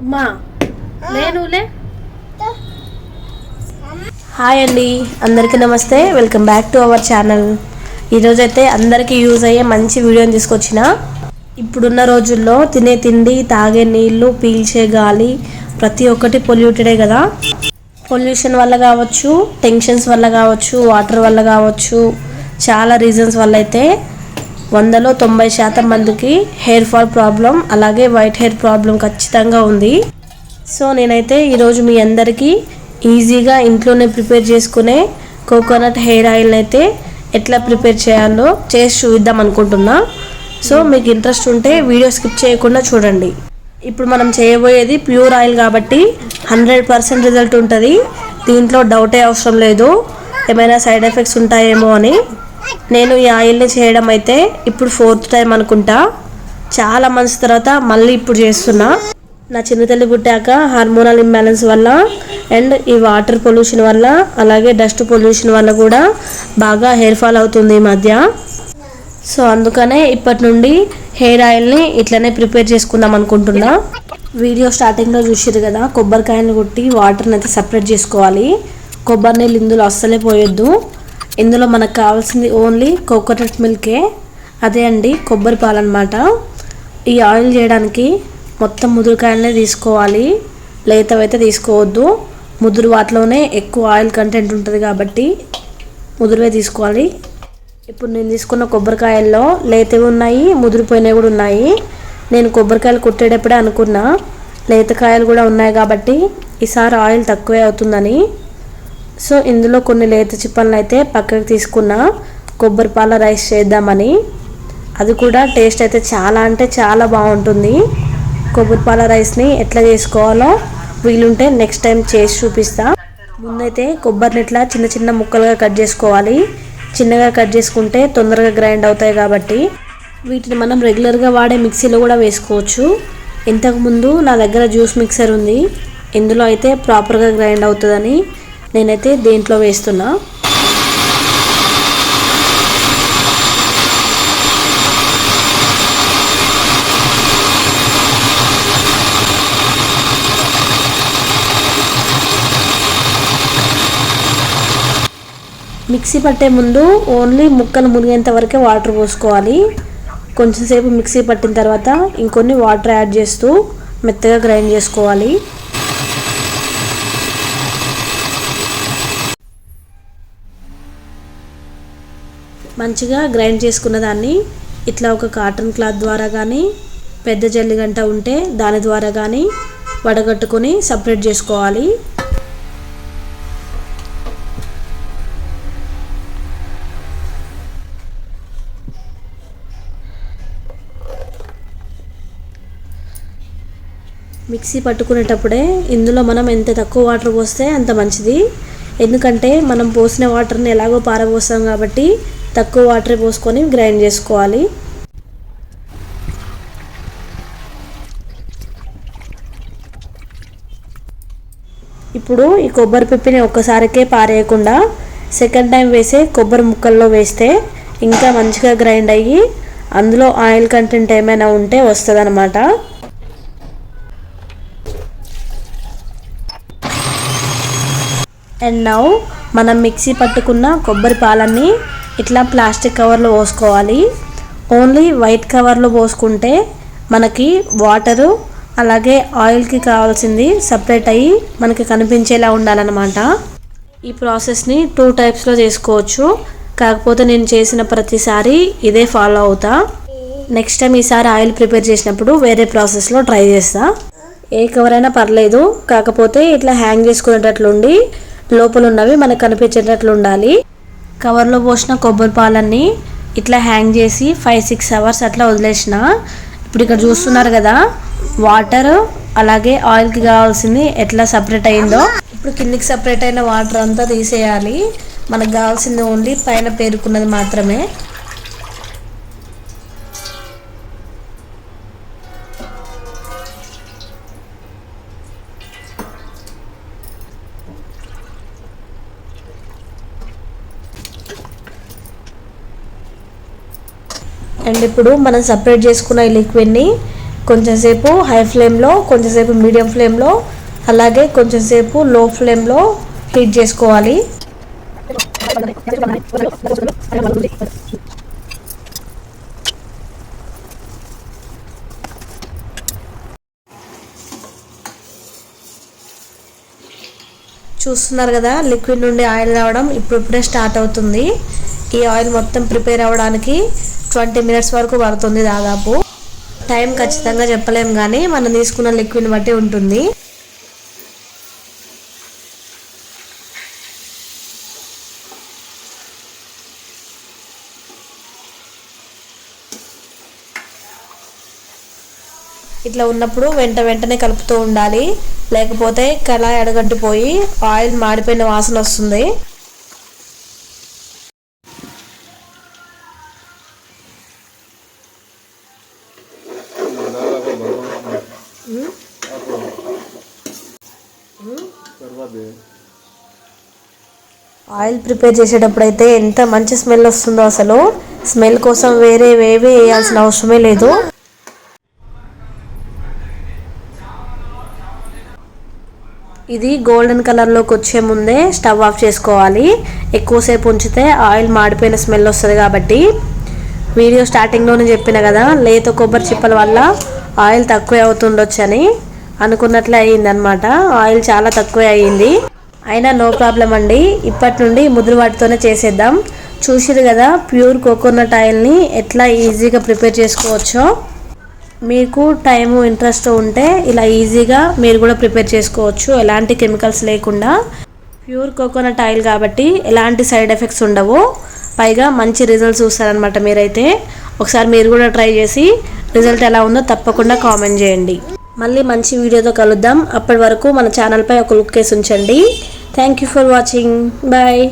మా హాయ్ అండి అందరికీ నమస్తే. Welcome back to our channel. ఈరోజైతే అందరికీ యూజ్ అయ్యే మంచి వీడియోని తీసుకొచ్చిన. ఇప్పుడున్న రోజుల్లో తినే తిండి తాగే నీళ్ళు పీల్చే గాలి ప్రతి ఒక్కటి పొల్యూటెడే కదా. పొల్యూషన్ వల్ల కావచ్చు టెన్షన్స్ వల్ల కావచ్చు వాటర్ వల్ల కావచ్చు చాలా రీజన్స్ వల్ల అయితే వందలో తొంభై శాతం మందికి హెయిర్ ఫాల్ ప్రాబ్లం అలాగే వైట్ హెయిర్ ప్రాబ్లం ఖచ్చితంగా ఉంది. సో నేనైతే ఈరోజు మీ అందరికీ ఈజీగా ఇంట్లోనే ప్రిపేర్ చేసుకునే కోకోనట్ హెయిర్ ఆయిల్ని అయితే ఎట్లా ప్రిపేర్ చేయాలో చేసి చూద్దాం అనుకుంటున్నా. సో మీకు ఇంట్రెస్ట్ ఉంటే వీడియో స్కిప్ చేయకుండా చూడండి. ఇప్పుడు మనం చేయబోయేది ప్యూర్ ఆయిల్ కాబట్టి హండ్రెడ్ పర్సెంట్ రిజల్ట్ ఉంటుంది. దీంట్లో డౌటే అవసరం లేదు. ఏమైనా సైడ్ ఎఫెక్ట్స్ ఉంటాయేమో అని. నేను ఈ ఆయిల్ని చేయడం అయితే ఇప్పుడు ఫోర్త్ టైం అనుకుంటా. చాలా మంత్స్ తర్వాత మళ్ళీ ఇప్పుడు చేస్తున్నా. నా చిన్న తల్లి పుట్టాక హార్మోనల్ ఇంబ్యాలెన్స్ వల్ల అండ్ ఈ వాటర్ పొల్యూషన్ వల్ల అలాగే డస్ట్ పొల్యూషన్ వల్ల కూడా బాగా హెయిర్ ఫాల్ అవుతుంది ఈ మధ్య. సో అందుకనే ఇప్పటి నుండి హెయిర్ ఆయిల్ని ఇట్లనే ప్రిపేర్ చేసుకుందాం అనుకుంటున్నా. వీడియో స్టార్టింగ్లో చూసారు కదా కొబ్బరికాయలు కొట్టి వాటర్ని అయితే సపరేట్ చేసుకోవాలి. కొబ్బరి నీళ్ళు ఇందులో అస్సలే పోయొద్దు. ఇందులో మనకు కావాల్సింది ఓన్లీ కోకోనట్ మిల్కే అదే అండి కొబ్బరి పాలు అనమాట ఈ ఆయిల్ చేయడానికి మొత్తం ముదురుకాయలనే తీసుకోవాలి. లేతవైతే తీసుకోవద్దు. ముదురు వాటిలోనే ఎక్కువ ఆయిల్ కంటెంట్ ఉంటుంది కాబట్టి ముదురువే తీసుకోవాలి. ఇప్పుడు నేను తీసుకున్న కొబ్బరికాయల్లో లేతవి ఉన్నాయి ముదిరిపోయినవి కూడా ఉన్నాయి. నేను కొబ్బరికాయలు కొట్టేటప్పుడే అనుకున్నా లేతకాయలు కూడా ఉన్నాయి కాబట్టి ఈసారి ఆయిల్ తక్కువే అవుతుందని. సో ఇందులో కొన్ని లేత చిప్పలను అయితే పక్కకు తీసుకున్నా. కొబ్బరి పాల రైస్ చేద్దామని. అది కూడా టేస్ట్ అయితే చాలా అంటే చాలా బాగుంటుంది. కొబ్బరి పాల రైస్ని ఎట్లా చేసుకోవాలో వీలుంటే నెక్స్ట్ టైం చేసి చూపిస్తా. ముందైతే కొబ్బరిని ఇట్లా చిన్న చిన్న ముక్కలుగా కట్ చేసుకోవాలి. చిన్నగా కట్ చేసుకుంటే తొందరగా గ్రైండ్ అవుతాయి కాబట్టి. వీటిని మనం రెగ్యులర్గా వాడే మిక్సీలో కూడా వేసుకోవచ్చు. ఇంతకుముందు నా దగ్గర జ్యూస్ మిక్సర్ ఉంది. ఇందులో అయితే ప్రాపర్గా గ్రైండ్ అవుతుందని నేనైతే దేంట్లో వేస్తున్నా? మిక్సీ పట్టే ముందు ఓన్లీ ముక్కలు మునిగేంత వరకే వాటర్ పోసుకోవాలి. కొంచెంసేపు మిక్సీ పట్టిన తర్వాత ఇంకొన్ని వాటర్ యాడ్ చేస్తూ మెత్తగా గ్రైండ్ చేసుకోవాలి. మంచిగా గ్రైండ్ చేసుకున్న దాన్ని ఇట్లా ఒక కాటన్ క్లాత్ ద్వారా కానీ పెద్ద జల్లిగంట ఉంటే దాని ద్వారా కానీ వడగట్టుకొని సపరేట్ చేసుకోవాలి. మిక్సీ పట్టుకునేటప్పుడే ఇందులో మనం ఎంత తక్కువ వాటర్ పోస్తే అంత మంచిది. ఎందుకంటే మనం పోసిన వాటర్ని ఎలాగో పారబోస్తాం కాబట్టి తక్కువ వాటర్ పోసుకొని గ్రైండ్ చేసుకోవాలి. ఇప్పుడు ఈ కొబ్బరి పిప్పిని ఒక్కసారికే పారేయకుండా సెకండ్ టైం వేసే కొబ్బరి ముక్కల్లో వేస్తే ఇంకా మంచిగా గ్రైండ్ అయ్యి అందులో ఆయిల్ కంటెంట్ ఏమైనా ఉంటే వస్తుంది అండ్ నౌ మనం మిక్సీ పట్టుకున్న కొబ్బరి పాలన్నీ ఇట్లా ప్లాస్టిక్ కవర్లో పోసుకోవాలి. ఓన్లీ వైట్ కవర్లో పోసుకుంటే మనకి వాటరు అలాగే ఆయిల్కి కావాల్సింది సపరేట్ అయ్యి మనకి కనిపించేలా ఉండాలన్నమాట. ఈ ప్రాసెస్ని టూ టైప్స్లో చేసుకోవచ్చు. కాకపోతే నేను చేసిన ప్రతిసారి ఇదే ఫాలో అవుతా. నెక్స్ట్ టైం ఈసారి ఆయిల్ ప్రిపేర్ చేసినప్పుడు వేరే ప్రాసెస్లో ట్రై చేస్తా. ఏ కవర్ అయినా పర్లేదు. కాకపోతే ఇట్లా హ్యాంగ్ చేసుకునేటట్లుండి లోపల ఉన్నవి మనకు కనిపించేటట్లు ఉండాలి కవర్లో పోసిన కొబ్బరి పాలన్నీ ఇట్లా హ్యాంగ్ చేసి ఫైవ్ సిక్స్ అవర్స్ అట్లా వదిలేసిన. ఇప్పుడు ఇక్కడ చూస్తున్నారు కదా వాటర్ అలాగే ఆయిల్కి కావాల్సింది ఎట్లా సపరేట్ అయిందో. ఇప్పుడు కిందికి సపరేట్ అయిన వాటర్ అంతా తీసేయాలి. మనకు కావాల్సింది ఓన్లీ పైన పేరుకున్నది మాత్రమే. అండ్ ఇప్పుడు మనం సపరేట్ చేసుకున్న ఈ లిక్విడ్ని కొంచెంసేపు హై ఫ్లేమ్లో కొంచెంసేపు మీడియం ఫ్లేమ్లో అలాగే కొంచెంసేపు లో ఫ్లేమ్లో హీట్ చేసుకోవాలి. చూస్తున్నారు కదా లిక్విడ్ నుండి ఆయిల్ రావడం ఇప్పుడిప్పుడే స్టార్ట్ అవుతుంది. ఈ ఆయిల్ మొత్తం ప్రిపేర్ అవ్వడానికి ట్వంటీ మినిట్స్ వరకు పడుతుంది దాదాపు. టైం ఖచ్చితంగా చెప్పలేం కానీ మనం తీసుకున్న లిక్విడ్ బట్టి ఉంటుంది. ఇట్లా ఉన్నప్పుడు వెంట వెంటనే కలుపుతూ ఉండాలి. లేకపోతే కళాయి అడగంటిపోయి ఆయిల్ మాడిపోయిన వాసన వస్తుంది. ఆయిల్ ప్రిపేర్ చేసేటప్పుడు అయితే ఎంత మంచి స్మెల్ వస్తుందో అసలు. స్మెల్ కోసం వేరే వేవే వేయాల్సిన అవసరమే లేదు. ఇది గోల్డెన్ కలర్లోకి వచ్చే ముందే స్టవ్ ఆఫ్ చేసుకోవాలి. ఎక్కువసేపు ఉంచితే ఆయిల్ మాడిపోయిన స్మెల్ వస్తుంది కాబట్టి. వీడియో స్టార్టింగ్లోనే చెప్పిన కదా లేత కొబ్బరి చిప్పల వల్ల ఆయిల్ తక్కువే అవుతుండొచ్చని. అనుకున్నట్లే అయ్యిందనమాట ఆయిల్ చాలా తక్కువ అయ్యింది. అయినా నో ప్రాబ్లం అండి. ఇప్పటి నుండి ముదురు వాటితోనే చేసేద్దాం. చూసిరు కదా ప్యూర్ కోకోనట్ ఆయిల్ని ఎట్లా ఈజీగా ప్రిపేర్ చేసుకోవచ్చో. మీకు టైము ఇంట్రెస్ట్ ఉంటే ఇలా ఈజీగా మీరు కూడా ప్రిపేర్ చేసుకోవచ్చు. ఎలాంటి కెమికల్స్ లేకుండా. ప్యూర్ కోకోనట్ ఆయిల్ కాబట్టి ఎలాంటి సైడ్ ఎఫెక్ట్స్ ఉండవు. పైగా మంచి రిజల్ట్స్ చూస్తారనమాట మీరైతే. ఒకసారి మీరు కూడా ట్రై చేసి రిజల్ట్ ఎలా ఉందో తప్పకుండా కామెంట్ చేయండి. మళ్ళీ మంచి వీడియోతో కలుద్దాం. అప్పటి వరకు మన ఛానల్పై ఒక లుక్ వేసి ఉంచండి. Thank you for watching bye